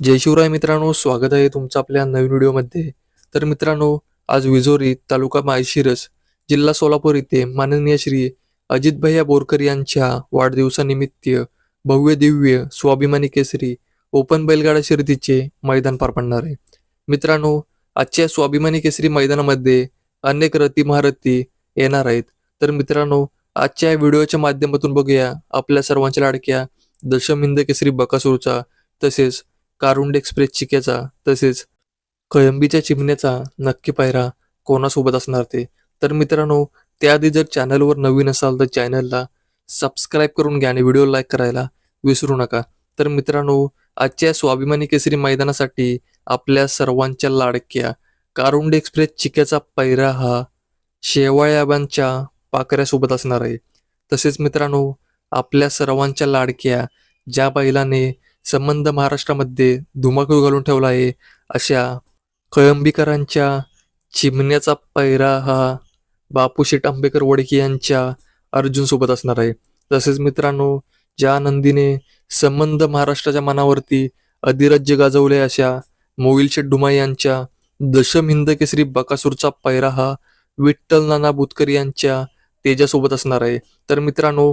जय शिवराय मित्रांनो स्वागत आहे तुमचं आपल्या नवीन व्हिडिओमध्ये. तर मित्रांनो आज विजोरी तालुका माळशिरस जिल्हा सोलापूर येथे माननीय श्री अजितभैया बोरकर यांच्या वाढदिवसानिमित्त भव्य दिव्य स्वाभिमानी केसरी ओपन बैलगाडा शर्यतीचे मैदान पार पडणार आहे. मित्रांनो आजच्या स्वाभिमानी केसरी मैदानामध्ये अनेक रती महारथी येणार आहेत. तर मित्रांनो आजच्या व्हिडिओच्या माध्यमातून बघूया आपल्या सर्वांच्या लाडक्या दशमिंद केसरी बकासूरचा तसेच कारुंड एक्सप्रेस चिक्याचा तसेच कळंबीच्या चिमण्याचा नक्की पायरा कोणासोबत असणार ते? तर मित्रांनो त्याआधी जर चॅनलवर नवीन असाल तर चॅनलला सबस्क्राईब करून घ्या आणि व्हिडिओ लाईक करायला विसरू नका. तर मित्रांनो आजच्या स्वाभिमानी केसरी मैदानासाठी आपल्या सर्वांच्या लाडक्या कारुंड एक्सप्रेस चिक्याचा पैरा हा शेवाळ्याबांच्या पाकऱ्यासोबत असणार आहे. तसेच मित्रांनो आपल्या सर्वांच्या लाडक्या ज्या बैलाने संबंध महाराष्ट्रामध्ये धुमाकूळ घालून ठेवला आहे. अशा कळंबीकरांच्या चिमण्याचा पैरा हा बापूशेठ आंबेकर वडके यांच्या अर्जुनसोबत असणार आहे. तसेच मित्रांनो ज्या नंदीने संबंध महाराष्ट्राच्या मनावरती अधिराज्य गाजवले अशा मोविल शेठ डुमाई यांच्या दशम हिंद केसरी बकासूरचा पैरा हा विठ्ठल नाना बुतकर यांच्या तेजासोबत असणार आहे. तर मित्रांनो